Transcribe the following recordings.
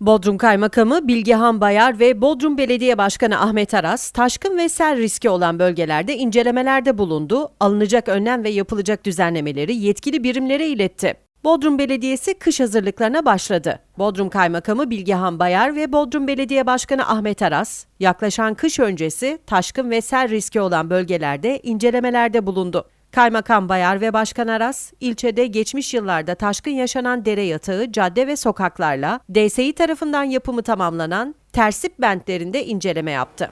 Bodrum Kaymakamı Bilgehan Bayar ve Bodrum Belediye Başkanı Ahmet Aras, taşkın ve sel riski olan bölgelerde incelemelerde bulundu, alınacak önlem ve yapılacak düzenlemeleri yetkili birimlere iletti. Bodrum Belediyesi kış hazırlıklarına başladı. Bodrum Kaymakamı Bilgehan Bayar ve Bodrum Belediye Başkanı Ahmet Aras, yaklaşan kış öncesi taşkın ve sel riski olan bölgelerde incelemelerde bulundu. Kaymakam Bayar ve Başkan Aras, ilçede geçmiş yıllarda taşkın yaşanan dere yatağı, cadde ve sokaklarla DSİ tarafından yapımı tamamlanan tersip bentlerinde inceleme yaptı.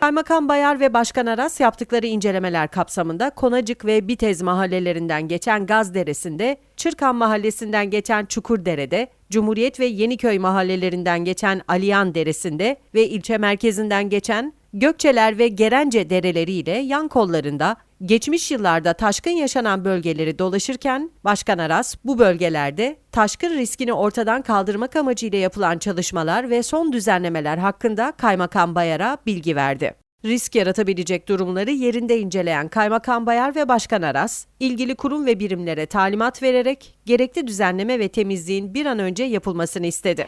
Kaymakam Bayar ve Başkan Aras yaptıkları incelemeler kapsamında Konacık ve Bitez mahallelerinden geçen Gaz Deresi'nde, Çırkan Mahallesi'nden geçen Çukurdere'de, Cumhuriyet ve Yeniköy mahallelerinden geçen Aliyan Deresi'nde ve ilçe merkezinden geçen Gökçeler ve Gerence dereleriyle yan kollarında geçmiş yıllarda taşkın yaşanan bölgeleri dolaşırken Başkan Aras bu bölgelerde taşkın riskini ortadan kaldırmak amacıyla yapılan çalışmalar ve son düzenlemeler hakkında Kaymakam Bayar'a bilgi verdi. Risk yaratabilecek durumları yerinde inceleyen Kaymakam Bayar ve Başkan Aras, ilgili kurum ve birimlere talimat vererek gerekli düzenleme ve temizliğin bir an önce yapılmasını istedi.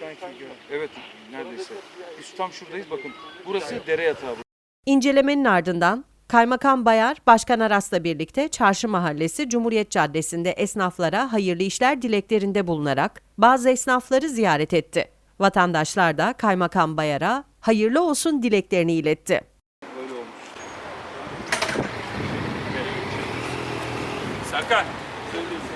Pardon şu anki görüntü. Evet neredeyse. Biz tam şuradayız bakın. Burası dere yatağı. İncelemenin ardından Kaymakam Bayar, Başkan Aras'la birlikte Çarşı Mahallesi Cumhuriyet Caddesi'nde esnaflara hayırlı işler dileklerinde bulunarak bazı esnafları ziyaret etti. Vatandaşlar da Kaymakam Bayar'a hayırlı olsun dileklerini iletti. Böyle olmuş. Serkan. Söylüyorsun.